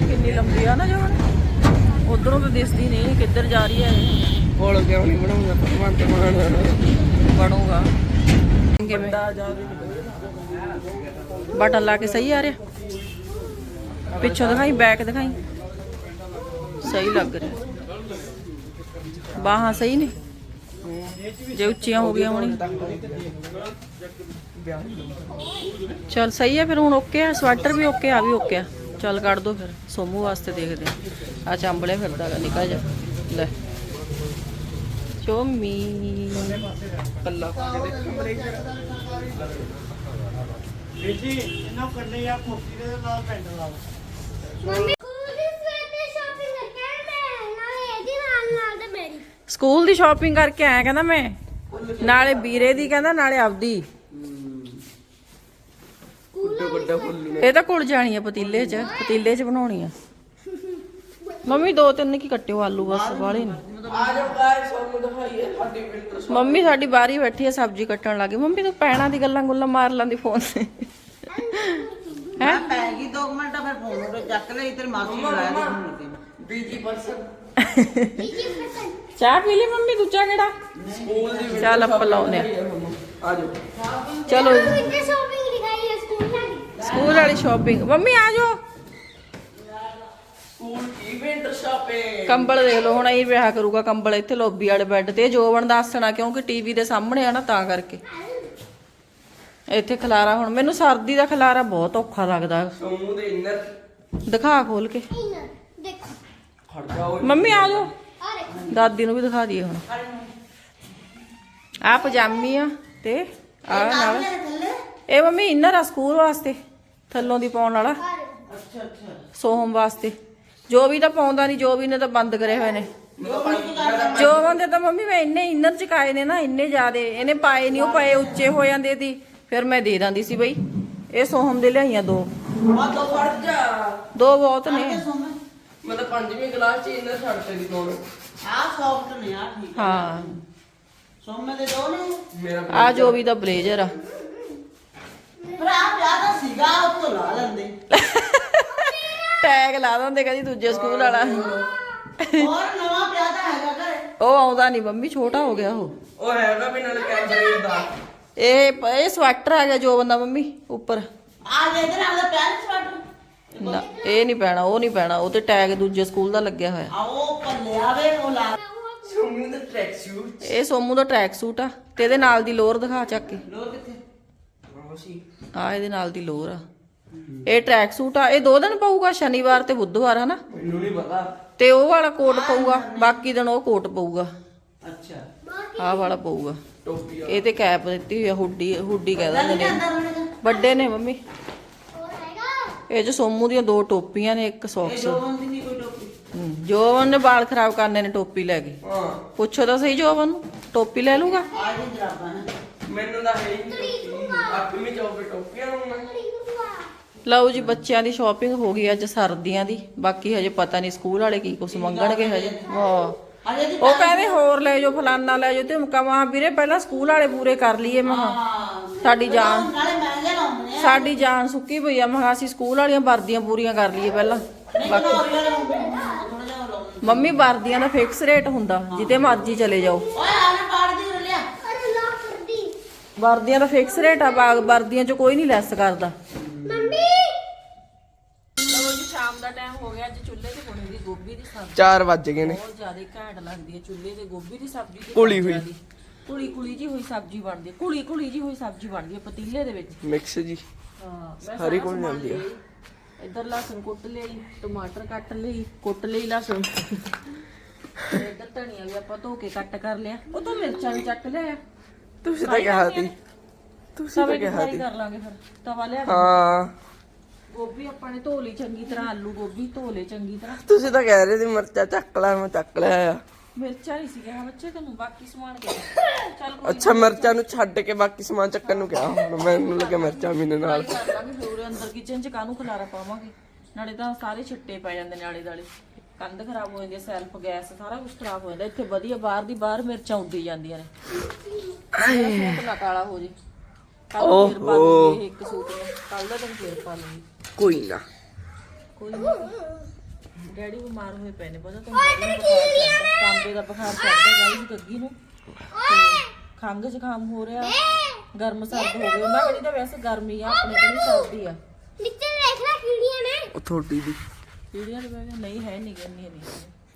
ਕਿੰਨੀ ਲੰਬੀ ਆ ਨਾ ਜਵਾਨ ਉਧਰੋਂ ਤਾਂ ਦਿਸਦੀ ਨਹੀਂ ਕਿੱਧਰ ਜਾ ਰਹੀ ਹੈ ਇਹ? ਕੋਲ ਕਿਉਂ ਨਹੀਂ ਬਣਾਉਂਦਾ? ਭਗਵਾਨ ਤੇ ਮਾਣ ਬਣੂਗਾ। ਕਿਵੇਂ? ਬਟਨ ਲਾ ਕੇ ਸਹੀ ਆ ਰਿਹਾ? ਪਿੱਛੋਂ ਦਿਖਾਈ ਬੈਕ ਦਿਖਾਈ? ਸਹੀ ਲੱਗ ਰਿਹਾ। ਬਾਹਾਂ ਸਹੀ ਨੇ? ਜੇ ਉੱਚੀਆਂ ਹੋ ਗਈਆਂ ਹੋਣੀ ਚਲ ਸਹੀ ਹੈ ਫਿਰ ਹੁਣ ਓਕੇ ਆ। ਸਵੈਟਰ ਵੀ ਓਕੇ ਆ ਵੀ ਓਕੇ ਆ। ਚਲ ਕੱਢ ਦੋ ਫਿਰ। ਸੋਮੂ ਵਾਸਤੇ ਦੇਖਦੇ ਆ। ਆ ਚਾਂਬਲੇ ਫਿਰਦਾ ਗਾ ਨਿਕਾ ਜਾ ਲੈ। ਚੋਮੀ ਪੱਲਾ ਪਾ ਕੇ ਦੇਖ ਕਮਰੇ ਮੰਮੀ ਸਕੂਲ ਦੀ ਨਾਲੇ ਇਹਦੀ ਨਾਲ ਨਾਲ ਤੇ ਮੇਰੀ। ਸਕੂਲ ਦੀ ਸ਼ਾਪਿੰਗ ਕਰਕੇ ਆਇਆ ਕਹਿੰਦਾ ਮੈਂ। ਨਾਲੇ ਵੀਰੇ ਦੀ ਕਹਿੰਦਾ ਨਾਲੇ ਆਪਦੀ। ਇਹ ਤਾਂ ਕੁਲ ਜਾਣੀ ਆ ਪਤੀਲੇ 'ਚ ਪਤੀਲੇ 'ਚ ਬਣਾਉਣੀ ਆ। ਮੰਮੀ ਦੋ ਤਿੰਨ ਕੀ ਕੱਟਿਓ ਆਲੂ ਬਸ ਵਾਲੇ ਨੇ ਆ ਜਾਓ ਗਾਇਸ ਤੁਹਾਨੂੰ ਦਿਖਾਈਏ। ਸਾਡੀ ਵਿੰਟਰ ਮੰਮੀ ਸਾਡੀ ਬਾਰੀ ਬੈਠੀ ਆ ਸਬਜ਼ੀ ਕੱਟਣ ਲੱਗੀ। ਮੰਮੀ ਤੂੰ ਪੈਣਾ ਦੀ ਗੱਲਾਂ ਗੁੱਲਾਂ ਮਾਰ ਲਾਂਦੀ ਫੋਨ ਤੇ। ਮੈਂ ਪੈ ਗਈ 2 ਮਿੰਟ ਫਿਰ ਫੋਨ ਉਹ ਚੱਕ ਲਈ ਤੇਰੀ ਮਾਸੀ ਨੂੰ ਲਾਇਆ ਤੇ ਫੋਨ ਲੱਗੇ ਬੀਜੀ ਪਰਸਨ ਤੀਜੀ ਪਸੰਦ ਚਾਹ ਪੀ ਲਈ ਮੰਮੀ ਦੂਜਾ ਕਿਹੜਾ? ਸਕੂਲ ਦੀ ਚੱਲ ਆਪਾਂ ਲਾਉਂਦੇ ਆ। ਆ ਜਾਓ। ਚਲੋ। ਹੈ ਸਕੂਲ ਵਾਲੀ। ਸ਼ਾਪਿੰਗ ਮੰਮੀ ਆ ਜਾਓ। ਸਕੂਲ ਕੀ ਵਿੰਟਰ ਸ਼ਾਪਿੰਗ ਕੰਬਲ ਦੇਖ ਲਓ ਹੁਣ ਇਹ ਵਿਆਹ ਕਰੂਗਾ ਕੰਬਲ ਇੱਥੇ ਲੋਬੀ ਵਾਲੇ ਬੈੱਡ ਤੇ। ਜੋਬਨ ਦਾ ਆਸਣਾ ਕਿਉਂਕਿ ਟੀਵੀ ਦੇ ਸਾਹਮਣੇ ਆ ਨਾ ਤਾਂ ਕਰਕੇ। ਇੱਥੇ ਖਲਾਰਾ ਹੁਣ ਮੈਨੂੰ ਸਰਦੀ ਦਾ ਖਲਾਰਾ ਬਹੁਤ ਔਖਾ ਲੱਗਦਾ। ਸੋਮੂ ਦੇ ਇੰਨਰ ਦਿਖਾ ਖੋਲ ਕੇ। ਇਨਰ ਦੇਖੋ। ਖੜ ਜਾਓ ਮੰਮੀ ਆ ਜਾਓ। ਦਾਦੀ ਨੂੰ ਵੀ ਦਿਖਾ ਦਈਏ ਹੁਣ। ਆ ਪਜਾਮੀ ਆ ਤੇ ਆ ਨਾਲ ਇਹ ਮੰਮੀ ਇਨਰ ਆ ਸਕੂਲ ਵਾਸਤੇ ਥੱਲੋਂ ਦੀ ਪਾਉਣ ਵਾਲਾ। ਅੱਛਾ ਅੱਛਾ। ਸੋਹਮ ਵਾਸਤੇ। ਜੋ ਵੀ ਤਾਂ ਪਾਉਂਦਾ ਨਹੀਂ ਜੋ ਵੀ ਨੇ ਤਾਂ ਬੰਦ ਕਰੇ ਹੋਏ ਨੇ। ਜੋ ਬੰਦੇ ਤਾਂ ਮੰਮੀ ਮੈਂ ਇੰਨੇ ਇਨਰ ਚਕਾਏ ਨੇ ਨਾ ਇੰਨੇ ਜ਼ਿਆਦੇ। ਇਹਨੇ ਪਾਏ ਨਹੀਂ ਉਹ ਪਏ ਉੱਚੇ ਹੋ ਜਾਂਦੇ ਸੀ। ਫਿਰ ਮੈਂ ਦੇ ਦਿੰਦੀ ਸੀ ਬਈ। ਇਹ ਸੋਹਮ ਦੇ ਲਿਆਈਆਂ ਦੋ। ਦੋ ਦੋ ਬਹੁਤ ਨੇ। ਮਤਲਬ ਪੰਜਵੀਂ ਕਲਾਸ ਚ ਇੰਨਰ ਛੱਡਤੇ ਦੀ ਕੋਣ ਆ ਸੌਫਟ ਨੇ ਆ ਠੀਕ ਹਾਂ। ਸੋਮੇ ਦੇ ਦੋ ਨੇ? ਆ ਜੋ ਵੀ ਦਾ ਬਲੇਜ਼ਰ ਆ। ਪਰ ਆ ਜ਼ਿਆਦਾ ਸੀਗਾ ਉਹ ਤੋਂ ਲਾ ਲੈਂਦੇ। [LAUGHS] ਟੈਗ ਲਾ ਦਿੰਦੇ ਕਦੀ ਦੂਜੇ ਸਕੂਲ ਵਾਲਾ। ਹੋਰ ਨਵਾਂ ਪਿਆ ਤਾਂ ਹੈਗਾ ਘਰੇ। ਉਹ ਆਉਂਦਾ ਨਹੀਂ ਮੰਮੀ ਛੋਟਾ ਹੋ ਗਿਆ ਉਹ। ਉਹ ਹੈਗਾ ਵੀ ਨਾਲ ਕੈਂਬਰੇ ਦਾ। ਇਹ ਇਹ ਸਵੈਟਰ ਆ ਗਿਆ ਜੋ ਬੰਦਾ ਮੰਮੀ ਉੱਪਰ। ਆ ਜੇ ਇਹਦੇ ਨਾਲ ਦਾ ਸ਼ਰਟ ਨਾ ਇਹ ਨਹੀਂ ਪੈਣਾ ਉਹ ਨਹੀਂ ਪੈਣਾ ਉਹ ਤੇ ਟੈਗ ਦੂਜੇ ਸਕੂਲ ਦਾ ਲੱਗਿਆ ਹੋਇਆ। ਆ ਉਹ ਪੱਲੇ ਆਵੇ ਉਹ ਲਾ। ਸੋਮੂ ਦਾ ਟਰੈਕ ਸੂਟ ਇਹ ਸੋਮੂ ਦਾ ਟਰੈਕ ਸੂਟ ਆ ਤੇ ਇਹਦੇ ਨਾਲ ਦੀ ਲੋਅਰ ਦਿਖਾ ਚੱਕ ਕੇ। ਲੋਰ ਕਿੱਥੇ? ਆ ਇਹਦੇ ਨਾਲ ਦੀ ਲੋਅਰ ਆ। ਇਹ ਟਰੈਕ ਸੂਟ ਆ ਇਹ ਦੋ ਦਿਨ ਪਊਗਾ ਸ਼ਨੀਵਾਰ ਤੇ ਬੁੱਧਵਾਰ ਹਨਾ? ਮੈਨੂੰ ਨਹੀਂ ਪਤਾ। ਤੇ ਉਹ ਵਾਲਾ ਕੋਟ ਪਊਗਾ ਬਾਕੀ ਦਿਨ ਉਹ ਕੋਟ ਪਊਗਾ। ਅੱਛਾ। ਆਹ ਵਾਲਾ ਪਊਗਾ। ਟੋਪੀ ਇਹ ਤੇ ਕੈਪ ਦਿੱਤੀ ਹੋਈ ਆ ਹੁੱਡੀ ਹੁੱਡੀ ਕਹਿ ਦਿੰਦੇ ਨੇ। ਵੱਡੇ ਨੇ ਮੰਮੀ। ਹੋਰ ਹੈਗਾ? ਇਹ ਚ ਸੋਮੂ ਦੀਆਂ ਦੋ ਟੋਪੀਆਂ ਨੇ ਇੱਕ ਇਹ ਸੌਕਸ ਜੋ ਬੰਦੀ ਨਹੀਂ ਕੋਈ ਟੋਪੀ? ਹਮ, ਜੋਬਨ ਨੇ ਵਾਲ ਖਰਾਬ ਕਰਨੇ ਨੇ ਟੋਪੀ ਲੈ ਕੇ। ਹਾਂ। ਪੁੱਛੋ ਤਾਂ ਸਹੀ ਜੋਬਨ ਨੂੰ ਟੋਪੀ ਲੈ ਲੂਗਾ? ਆ ਜੀ ਜਰਾਬਾਂ ਨੇ। ਮੈਨੂੰ ਤਾਂ ਹੈ ਹੀ ਨਹੀਂ ਟੋਪੀ। ਅੱਠਵੀਂ ਚੌਪੇ ਟੋਪੀਆਂ ਨੂੰ ਮੈਂ। ਲਓ ਜੀ ਬੱਚਿਆਂ ਦੀ ਸ਼ਾਪਿੰਗ ਹੋ ਗਈ ਅੱਜ ਸਰਦੀਆਂ ਦੀ। ਬਾਕੀ ਹਜੇ ਪਤਾ ਨਹੀਂ ਸਕੂਲ ਵਾਲੇ ਕੀ ਕੁਝ ਮੰਗਣਗੇ ਹਜੇ। ਵਾਹ। ਉਹ ਕਹਿੰਦੇ ਹੋਰ ਲੈ ਜਾਓ ਫਲਾਨਾ ਲੈ ਜਾਓ ਤੇ ਮੈਂ ਕਹਾਂ ਵੀਰੇ ਪਹਿਲਾਂ ਸਕੂਲ ਵਾਲੇ ਪੂਰੇ ਕਰ ਲਈਏ। ਮਹਾ ਸਾਡੀ ਜਾਨ ਸਾਡੀ ਜਾਨ ਸੁੱਕੀ ਪਈ ਆ। ਮਹਾ ਅਸੀਂ ਸਕੂਲ ਵਾਲੀਆਂ ਵਰਦੀਆਂ ਪੂਰੀਆਂ ਕਰ ਲਈਏ ਪਹਿਲਾਂ। ਲਾਉਂਦੇ ਮੰਮੀ ਵਰਦੀਆਂ ਦਾ ਫਿਕਸ ਰੇਟ ਹੁੰਦਾ ਜਿੱਤੇ ਮਰਜ਼ੀ ਚਲੇ ਜਾਓ। ਵਰਦੀਆਂ ਦਾ ਫਿਕਸ ਰੇਟ ਆ ਬਾਗ ਵਰਦੀਆਂ 'ਚ ਕੋਈ ਨਹੀਂ ਲੈਸ ਕਰਦਾ। ਸਬਜ਼ੀ 4 ਵੱਜ ਗਏ ਨੇ। ਬਹੁਤ ਜ਼ਿਆਦਾ ਘੈਂਟ ਲੱਗਦੀ ਹੈ ਚੁੱਲ੍ਹੇ ਤੇ ਗੋਭੀ ਦੀ ਸਬਜ਼ੀ ਤੇ ਘੁਲੀ ਹੋਈ। ਘੁਲੀ ਘੁਲੀ ਜੀ ਹੋਈ ਸਬਜ਼ੀ ਬਣਦੀ ਹੈ ਘੁਲੀ ਘੁਲੀ ਜੀ ਹੋਈ ਸਬਜ਼ੀ ਬਣਦੀ ਹੈ ਪਤੀਲੇ ਦੇ ਵਿੱਚ। ਮਿਕਸ ਜੀ। ਹਾਂ ਘੁਲ ਸਮਾਨ ਜਾਂਦੀ ਆ। ਇੱਧਰ ਲਸਣ ਕੁੱਟ ਲਈ ਟਮਾਟਰ ਕੱਟ ਲਈ ਕੁੱਟ ਲਈ ਲਸਣ। ਤੇ ਇੱਧਰ ਧਨੀਆ ਵੀ ਆਪਾਂ ਧੋ ਕੇ ਕੱਟ ਕਰ ਲਿਆ। ਉਹ ਤੋਂ ਮਿਰਚਾਂ ਵੀ ਚੱਕ ਲਿਆ। ਤੁਸੀਂ ਤਾਂ ਕਿਹਾ ਸੀ। ਤੁਸੀਂ ਤਾਂ ਤਵੇ ਦੀ ਕਿਹਾ ਫਰਾਈ ਸੀ। ਕਰ ਲਾਂਗੇ ਫਿਰ। ਤਵਾ ਲਿਆ ਹਾਂ। ਗੋਭੀ ਆਪਾਂ ਨੇ ਧੋ ਲਈ ਚੰਗੀ ਤਰ੍ਹਾਂ ਆਲੂ ਗੋਭੀ ਧੋ ਲਏ ਚੰਗੀ ਤਰ੍ਹਾਂ। ਤੁਸੀਂ ਤਾਂ ਕਹਿ ਰਹੇ ਸੀ ਮਿਰਚਾ ਚੱਕ ਲੈ ਮੈਂ ਚੱਕ ਲਿਆ ਆ। ਮਿਰਚਾਂ ਨਹੀਂ ਸੀ ਕਿਹਾ ਬੱਚੇ ਤੈਨੂੰ ਬਾਕੀ ਸਮਾਨ ਕਿਹਾ ਚੱਲ ਕੋਈ ਅੱਛਾ ਮਿਰਚਾਂ ਨੂੰ ਛੱਡ ਕੇ ਬਾਕੀ ਸਮਾਨ ਚੱਕਣ ਨੂੰ ਕਿਹਾ ਹੁਣ ਮੈਨੂੰ ਲੱਗਿਆ ਮਿਰਚਾਂ ਵੀ ਨੇ ਨਾਲ ਕਰ ਲਾਂਗੇ ਅੰਦਰ ਕਿਚਨ ਚ ਕਾਹਨੂੰ ਖਲਾਰਾ ਪਾਵਾਂਗੇ? ਨਾਲੇ ਤਾਂ ਸਾਰੇ ਛਿੱਟੇ ਪੈ ਜਾਂਦੇ ਨੇ ਆਲੇ ਦਾਲੇ ਕੰਧ ਖਰਾਬ ਹੋ ਜਾਂਦੀ ਹੈ ਸੈਲਫ ਗੈਸ ਸਾਰਾ ਕੁਝ ਖਰਾਬ ਹੋ ਜਾਂਦਾ। ਇੱਥੇ ਵਧੀਆ ਬਾਹਰ ਦੀ ਬਾਹਰ ਮਿਰਚਾਂ ਉੱਡੀ ਜਾਂਦੀਆਂ ਨੇ। ਸੂਟ ਨਾ ਕਾਲਾ ਹੋ ਜੇ। ਕੱਲ ਫੇਰ ਪਾ ਲੂੰਗੀ ਇੱਕ ਸੂਟ ਨੂੰ। ਕੱਲ ਦਾ ਦਿਨ ਫੇਰ ਪਾ ਲੂੰਗੀ ਕੋਈ ਨਾ। ਕੋਈ ਨਹੀਂ ਡੈਡੀ ਬਿਮਾਰ ਹੋਏ ਪਏ ਨੇ ਪਤਾ ਤੁਹਾਨੂੰ ਤਾਂਬੇ ਦਾ ਬੁਖਾਰ ਚੜਦਾ ਗਾਈ ਗੱਗੀ ਨੂੰ। ਤੇ ਖੰਘ ਜ਼ੁਕਾਮ ਹੋ ਰਿਹਾ। ਗਰਮ ਸਰਦ ਹੋ ਗਿਆ ਉਹਨਾਂ ਕਿਹੜੀ ਤਾਂ ਵੈਸੇ ਗਰਮੀ ਆ ਆਪਣੇ ਕੋਲ ਸਰਦੀ ਆ। ਨੀਚੇ ਦੇਖ ਲੈ ਕੀੜੀਆਂ ਨੇ। ਉਹ ਥੋੜੀ ਦੀ। ਕੀੜੀਆਂ ਦੇ ਬੈਗ ਨਹੀਂ ਹੈ ਨਹੀਂ ਗੰਨੀ ਨਹੀਂ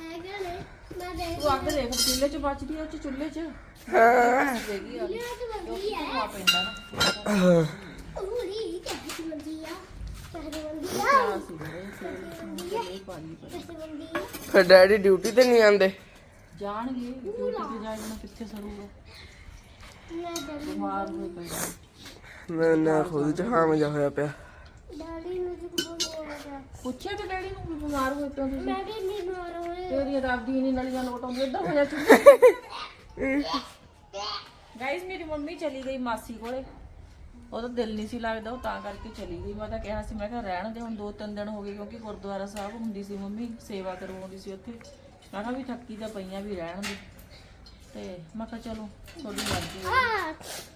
ਹੈਗਾ ਨੇ ਮੈਂ ਦੇਖ ਤੂੰ ਅੱਗ ਦੇਖ ਪਤੀਲੇ ਚ ਬਚਦੀ ਆ ਉਹ ਚ ਚੁੱਲ੍ਹੇ ਚ। ਹਾਂ। ਹੈਗੀ ਆ। ਲਿਆ ਤੇ ਬੰਦੀ ਹੈ ਆ ਪੈਂਦਾ ਨਾ ਉਹਲੀ ਕਿਹਦੀ ਬੰਦੀ ਆ ਕਿਹਦੀ ਬੰਦੀ ਆ ਆ ਸੀ ਬੜੇ ਸੇ ਨਹੀਂ ਪਾਲੀ ਪਰ ਕਿਹਦੀ ਬੰਦੀ ਆ ਫਿਰ ਡੈਡੀ ਡਿਊਟੀ ਤੇ ਨਹੀਂ ਆਉਂਦੇ? ਜਾਣਗੇ ਡਿਊਟੀ ਤੇ ਜਾਣਾ ਕਿੱਥੇ ਸਰੂਗਾ ਮੈਂ ਡੈਡੀ ਬਿਮਾਰ ਹੋਏ ਪਏ ਮੈਂ ਨਾ ਖੁਦ ਜ਼ੁਕਾਮ ਜਾ ਹੋਇਆ ਪਿਆ। ਡੈਡੀ ਨੂੰ ਜੁਕਾਮ ਹੋ ਗਿਆ। ਪੁੱਛਿਆ ਤੇ ਡੈਡੀ ਨੂੰ ਵੀ ਬਿਮਾਰ ਹੋਏ ਪਏ ਹੋ ਤੁਸੀਂ? ਮੈਂ ਵੀ ਬਿਮਾਰ ਹੋਇਆ ਤੇਰੀ ਰੱਬ ਦੀ ਨਹੀਂ ਨਲੀਆਂ ਲੋਟਾਉਂਦੀ ਇੱਧਰ ਹੋ ਜਾ ਚੁੱਪ ਗਾਇਸ ਮੇਰੀ ਮੰਮੀ ਚਲੀ ਗਈ ਮਾਸੀ ਕੋਲੇ। ਉਹਦਾ ਦਿਲ ਨਹੀਂ ਸੀ ਲੱਗਦਾ ਉਹ ਤਾਂ ਕਰਕੇ ਚਲੀ ਗਈ। ਮੈਂ ਤਾਂ ਕਿਹਾ ਸੀ ਮੈਂ ਕਿਹਾ ਰਹਿਣ ਦੇ ਹੁਣ ਦੋ ਤਿੰਨ ਦਿਨ ਹੋ ਗਏ ਕਿਉਂਕਿ ਗੁਰਦੁਆਰਾ ਸਾਹਿਬ ਹੁੰਦੀ ਸੀ ਮੰਮੀ ਸੇਵਾ ਕਰਵਾਉਂਦੀ ਸੀ ਉੱਥੇ। ਮੈਂ ਕਿਹਾ ਵੀ ਥੱਕੀ ਤਾਂ ਪਈਆਂ ਵੀ ਰਹਿਣ ਦੇ। ਤੇ ਮੈਂ ਕਿਹਾ ਚਲੋ ਤੁਹਾਡੀ ਮਰਜ਼ੀ ਹੈ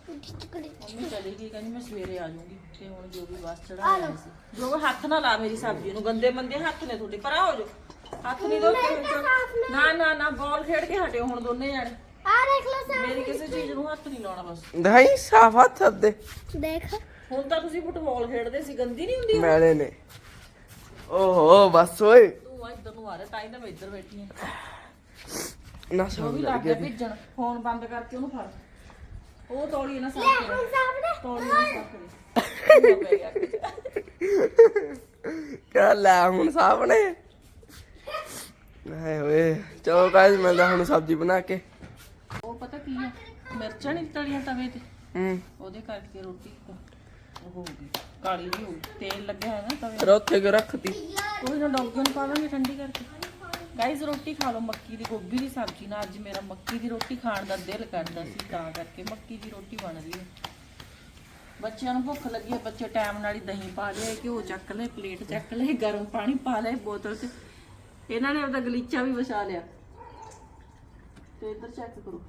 ਮੰਮੀ ਚਲੀ ਗਈ ਕਹਿੰਦੀ ਮੈਂ ਸਵੇਰੇ ਆ ਜਾਊਂਗੀ। ਤੇ ਹੁਣ ਜੋ ਵੀ ਬਸ ਚੜਾ ਸੀ। ਜੋ ਹੱਥ ਨਾ ਲਾ ਮੇਰੀ ਸਬਜ਼ੀ ਨੂੰ ਗੰਦੇ ਮੰਦੇ ਹੱਥ ਨੇ ਤੁਹਾਡੇ ਪਰਾਂ ਹੋ ਜੋ ਹੱਥ ਨਹੀਂ ਦੋ ਨਾ ਨਾ ਨਾ ਬਾਲ ਖੇਡ ਕੇ ਹਟਿਓ ਹੁਣ ਦੋਨੇ ਜਾਣੇ। ਆ ਦੇਖ ਲੋ ਸਾ ਮੇਰੀ ਕਿਸੇ ਚੀਜ਼ ਨੂੰ ਹੱਥ ਨਹੀਂ ਲਾਉਣਾ ਬਸ। ਦਹੀਂ ਸਾਫ਼ ਹੱਥ ਦੇ ਦੇਖ। ਹੁਣ ਤਾਂ ਤੁਸੀਂ ਫੁੱਟਬਾਲ ਖੇਡਦੇ ਸੀ ਗੰਦੀ ਨਹੀਂ ਹੁੰਦੀ ਮੈਲੇ ਨੇ। ਓਹੋ ਬਸ ਓਏ। ਤੂੰ ਆ ਇੱਧਰ ਨੂੰ ਆ ਰਿਹਾ ਤਾਂ ਹੀ ਤਾਂ ਮੈਂ ਇੱਧਰ ਬੈਠੀ ਆ ਨਾ ਉਹ ਸੌਂ ਵੀ ਲੱਗ ਗਿਆ ਭਿੱਜਣ ਫੋਨ ਬੰਦ ਕਰਕੇ ਉਹਨੂੰ ਫੜ। ਉਹ ਤੌਲੀ ਨਾ ਸਾਫ਼ ਕਰੇ। ਹੁਣ ਸਾਹਮਣੇ ਤੌਲੀ ਨਾ ਸਾਫ਼ ਕਰੇ। ਪੈ ਗਿਆ ਕਿਆ ਲੈ ਹੁਣ ਸਾਹਮਣੇ ਹਾਏ ਓਏ ਚਲੋ ਗਾਇਸ ਮੈਂ ਤਾਂ ਹੁਣ ਸਬਜ਼ੀ ਬਣਾ ਕੇ ਪਤਾ ਕੀ ਆ? ਮਿਰਚਾਂ ਨਹੀਂ ਤਲੀਆਂ ਤਵੇ ਤੇ। ਹੂੰ? ਉਹਦੇ ਕਰਕੇ ਰੋਟੀ ਉਹ ਹੋ ਗਈ। ਕਾਲੀ ਵੀ ਹੋ ਗਈ। ਤੇਲ ਲੱਗਿਆ ਹੈ ਨਾ ਤਵੇ ਫਿਰ ਉੱਥੇ ਕਿ ਰੱਖਤੀ। ਕੋਈ ਨਾ ਡੌਗਿਆਂ ਨੂੰ ਪਾ ਦਾਂਗੇ ਠੰਡੀ ਕਰਕੇ। ਗਾਈਜ਼ ਰੋਟੀ ਖਾ ਲਓ। ਮੱਕੀ ਦੀ ਗੋਭੀ ਦੀ ਸਬਜ਼ੀ ਨਾਲ ਅੱਜ ਮੇਰਾ ਮੱਕੀ ਦੀ ਰੋਟੀ ਖਾਣ ਦਾ ਦਿਲ ਕਰਦਾ ਸੀ ਤਾਂ ਕਰਕੇ ਮੱਕੀ ਦੀ ਰੋਟੀ ਬਣ ਰਹੀ ਹੈ ਬੱਚਿਆਂ ਨੂੰ ਭੁੱਖ ਲੱਗੀ ਹੈ ਬੱਚੇ ਟਾਈਮ ਨਾਲ ਹੀ ਦਹੀਂ ਪਾ ਲਿਆ ਘਿਓ ਚੱਕ ਲਏ ਪਲੇਟ ਚੱਕ ਲਏ ਗਰਮ ਪਾਣੀ ਪਾ ਲਏ ਬੋਤਲ 'ਚ। ਇਹਨਾਂ ਨੇ ਆਪਦਾ ਗਲੀਚਾ ਵੀ ਵਿਛਾ ਲਿਆ। ਤੇ ਇੱਧਰ ਚੈੱਕ ਕਰੋ।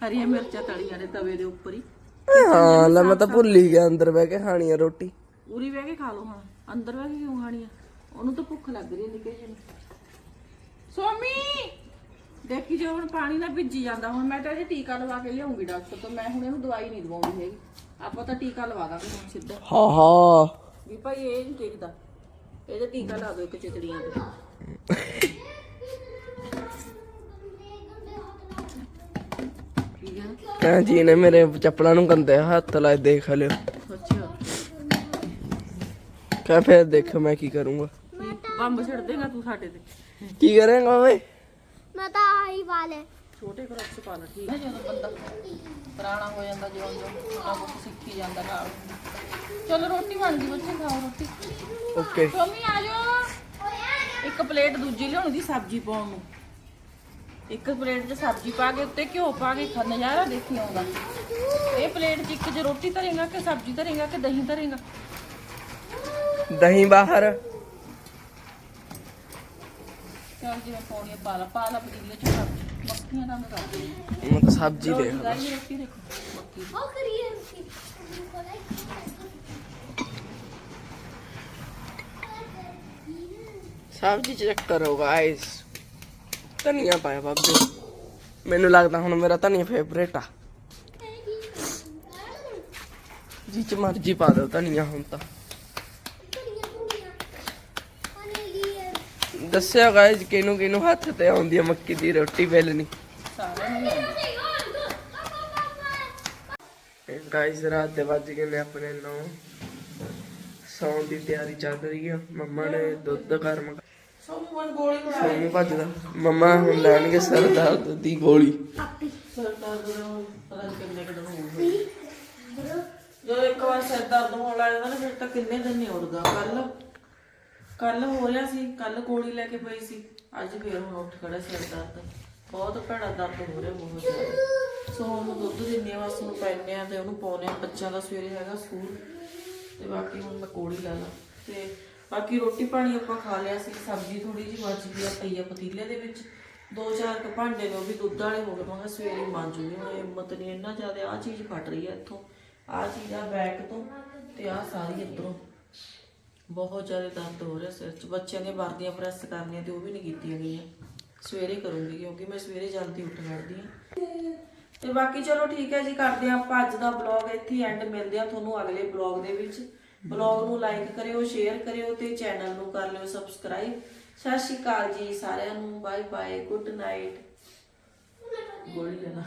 ਹਰੀਆਂ ਮਿਰਚਾਂ ਤਲੀਆਂ ਨੇ ਤਵੇ ਦੇ ਉੱਪਰ ਹੀ। ਹਾਂ ਲੈ ਮੈਂ ਤਾਂ ਭੁੱਲ ਹੀ ਗਿਆ ਅੰਦਰ ਬਹਿ ਕੇ ਖਾਣੀ ਆ ਰੋਟੀ। ਉਰੀ ਬਹਿ ਕੇ ਖਾ ਲਓ ਹਾਂ ਅੰਦਰ ਬਹਿ ਕੇ ਕਿਉਂ ਖਾਣੀ ਆ ਉਹਨੂੰ ਤਾਂ ਭੁੱਖ ਲੱਗ ਰਹੀ ਹੈ ਨਿੱਕੇ ਜਿਹੇ ਨੂੰ। ਸੋਮੀ! ਦੇਖੀ ਜੇ ਹੁਣ ਪਾਣੀ ਨਾਲ ਭਿੱਜੀ ਜਾਂਦਾ। ਹੁਣ ਮੈਂ ਤਾਂ ਇਹ ਟੀਕਾ ਲਵਾ ਕੇ ਲਿਆਉਂਗੀ ਡਾਕਟਰ ਤੋਂ। ਮੈਂ ਹੁਣ ਇਹਨੂੰ ਦਵਾਈ ਨਹੀਂ ਦਵਾਉਂਦੀ ਹੈਗੀ। ਆਪਾਂ ਤਾਂ ਟੀਕਾ ਲਵਾ ਦਾਂਗੇ ਹੁਣ ਸਿੱਧਾ। ਹਾਂ ਹਾਂ। ਵੀ ਭਾਈ ਇਹ ਨਹੀਂ ਟਿਕਦਾ। ਇਹਦੇ ਟੀਕਾ ਲਾ ਦਿਓ ਇੱਕ ਚਿਤੜੀਆਂ ਤੇ ਹੈ ਕਹਾਂ ਜੀ ਨੇ ਮੇਰੇ ਚੱਪਲਾਂ ਨੂੰ ਗੰਦੇ ਹੱਥ ਲਾਏ ਦੇਖ ਲਿਓ। ਅੱਛਾ। ਕਹਾਂ ਫਿਰ ਦੇਖ ਮੈਂ ਕੀ ਕਰੂੰਗਾ। ਬੰਬ ਛੱਡ ਦੇਗਾ ਤੂੰ ਸਾਡੇ ਤੇ। ਕੀ ਕਰਾਂਗਾ ਓਏ? ਮੈਂ ਤਾਂ ਆਹੀ ਵਾਲੇ ਛੋਟੇ ਕ੍ਰੌਕਸ ਪਾ ਲਾ ਠੀਕ। ਹੈ ਜਦੋਂ ਬੰਦਾ ਪੁਰਾਣਾ ਹੋ ਜਾਂਦਾ ਜਿਉਂ ਜਿਉਂ ਥੋੜਾ ਬਹੁਤ ਸਿੱਖੀ ਜਾਂਦਾ ਨਾਲ। ਚਲੋ ਰੋਟੀ ਬਣ ਗਈ ਬੱਚੇ ਖਾਓ ਰੋਟੀ। ਓਕੇ। ਮੰਮੀ ਆ ਜਾਓ। ਇੱਕ ਪਲੇਟ ਦੂਜੀ ਲਿਆਉਣ ਦੀ ਸਬਜ਼ੀ ਪਾਉਣ ਨੂੰ। ਇੱਕ ਪਲੇਟ 'ਚ ਸਬਜ਼ੀ ਪਾ ਕੇ ਉੱਤੇ ਘਿਓ ਪਾ ਕੇ ਖਾ ਨਜ਼ਾਰਾ ਦੇਖੀ ਆਉਂਦਾ। ਇਹ ਪਲੇਟ 'ਚ ਇੱਕ 'ਚ ਰੋਟੀ ਧਰੇਗਾ ਕਿ ਸਬਜ਼ੀ ਧਰੇਗਾ ਕਿ ਦਹੀਂ ਧਰੇਗਾ? ਦਹੀਂ ਬਾਹਰ। ਚੱਲ ਜਿਵੇਂ ਪਾਉਣੀ ਆ ਪਾ ਲਾ ਪਾ ਲਾ ਪਤੀਲੇ 'ਚ ਸਬਜ਼ੀ ਮੱਖੀਆਂ ਦੇ ਮੈਂ ਤਾਂ ਸਬਜ਼ੀ ਦੇਖ ਰੋਟੀ ਦੇਖੋ ਮੱਕੀ। ਉਹ ਕਰੀਏ ਰੋਟੀ। ਸਬਜ਼ੀ ਚੈੱਕ ਕਰੋ ਗਾਇਸ ਧਨੀਆ ਪਾਇਆ ਬਾਬੇ। ਮੈਨੂੰ ਲੱਗਦਾ ਹੁਣ ਮੇਰਾ ਧਨੀਆ ਫੇਵਰੇਟ ਆ। ਜੀ ਚ ਮਰਜ਼ੀ ਪਾ ਦਿਓ ਧਨੀਆ ਹੁਣ ਤਾਂ। ਦੱਸਿਆ ਗਾਇਸ ਕਿਨੂੰ ਕਿਨੂੰ ਹੱਥ ਤੇ ਆਉਂਦੀ ਆ ਮੱਕੀ ਦੀ ਰੋਟੀ, ਵੇਲਣੀ। ਸਾਰਿਆਂ ਗਾਇਸ ਰਾਤ ਦੇ ਵੱਜ ਗਏ ਨੇ ਆਪਣੇ ਨੂੰ। ਸੌਣ ਦੀ ਤਿਆਰੀ ਚੱਲ ਰਹੀ ਆ। ਮੰਮਾ ਨੇ ਦੁੱਧ ਗਰਮ ਸੋਮਵਾਰ ਗੋਲੀ ਬਣਾ ਸੌਣ ਭੱਜਦਾ। ਮੰਮਾ ਹੁਣ ਲੈਣਗੇ ਸਰਦਾਰ ਦੀ ਗੋਲੀ। ਸਰਕਾਰ ਨੂੰ ਪਤਾ ਨਹੀਂ ਕਿੰਨੇ ਕੁ ਦਿਨ ਹੋ ਗਏ। ਜਦੋਂ ਇੱਕ ਵਾਰ ਸਿਰ ਦਰਦ ਹੋਣ ਲੱਗ ਜਾਂਦਾ ਨਾ ਫਿਰ ਤਾਂ ਕਿੰਨੇ ਦਿਨ ਨਹੀਂ ਉੱਠਦਾ ਕੱਲ ਕੱਲ ਹੋ ਰਿਹਾ ਸੀ ਕੱਲ ਗੋਲੀ ਲੈ ਕੇ ਪਈ ਸੀ। ਅੱਜ ਫੇਰ ਹੁਣ ਉੱਠ ਖੜਾ ਸਿਰ ਦਰਦ। ਬਹੁਤ ਭੈੜਾ ਦਰਦ ਹੋ ਰਿਹਾ ਬਹੁਤ ਜ਼ਿਆਦਾ। ਸੋ ਉਹਨੂੰ ਦੁੱਧ ਦਿੰਨੇ ਆ ਬਸ ਉਹਨੂੰ ਪੈਣੇ ਆ ਤੇ ਉਹਨੂੰ ਪਾਉਨੇ ਆ ਬੱਚਿਆਂ ਦਾ ਸਵੇਰੇ ਹੈਗਾ ਸਕੂਲ ਤੇ ਬਾਕੀ ਹੁਣ ਮੈਂ ਕੋੜੀ ਲਾ ਲਾ। ਤੇ ਬਾਕੀ ਰੋਟੀ ਪਾਣੀ ਆਪਾਂ ਖਾ ਲਿਆ ਸੀ, ਸਬਜ਼ੀ ਥੋੜੀ ਜਿਹੀ ਬਚ ਗਈ ਆ ਪਈ ਆ ਪਤੀਲੇ ਦੇ ਵਿੱਚ। ਦੋ ਚਾਰ ਕੁ ਭਾਂਡੇ ਨੇ ਉਹ ਵੀ ਦੁੱਧ ਵਾਲੇ ਹੋ ਗਏ, ਮੈਂ ਕਿਹਾ ਸਵੇਰੇ ਮਾਂਜੂਗੀ ਹੁਣ ਹਿੰਮਤ ਨਹੀਂ ਇੰਨਾ ਜ਼ਿਆਦਾ ਆ ਚੀਜ਼ ਫਟ ਰਹੀ ਆ ਇੱਥੋਂ। ਆ ਚੀਜ਼ ਆ ਬੈਕ ਤੋਂ ਤੇ ਆ ਸਾਰੀ ਇੱਧਰੋਂ। ਬਹੁਤ ਜ਼ਿਆਦਾ ਦਰਦ ਹੋ ਰਿਹਾ ਸਿਰ 'ਚ। ਬੱਚਿਆਂ ਦੀਆਂ ਵਰਦੀਆਂ ਪ੍ਰੈਸ ਕਰਨੀਆਂ ਤੇ ਉਹ ਵੀ ਨਹੀਂ ਕੀਤੀਆਂ ਗਈਆਂ। ਸਵੇਰੇ ਕਰੂੰਗੀ ਕਿਉਂਕਿ ਮੈਂ ਸਵੇਰੇ ਜਲਦੀ ਉੱਠ ਖੜਦੀ ਹਾਂ ਤੇ ਬਾਕੀ ਚਲੋ ਠੀਕ ਹੈ ਜੀ, ਕਰਦੇ ਹਾਂ ਆਪਾਂ ਅੱਜ ਦਾ ਬਲੌਗ ਇੱਥੇ ਐਂਡ ਮਿਲਦੇ ਆ ਤੁਹਾਨੂੰ ਅਗਲੇ ਬਲੌਗ ਦੇ ਵਿੱਚ। ਬਲੌਗ ਨੂੰ ਲਾਈਕ ਕਰਿਓ, ਸ਼ੇਅਰ ਕਰਿਓ ਤੇ ਚੈਨਲ ਨੂੰ ਕਰ ਲਿਓ ਸਬਸਕ੍ਰਾਈਬ। ਸਤਿ ਸ਼੍ਰੀ ਅਕਾਲ ਜੀ ਸਾਰਿਆਂ ਨੂੰ ਬਾਏ ਬਾਏ ਗੁੱਡ ਨਾਈਟ। ਗੋਲੀ ਲੈਣਾ।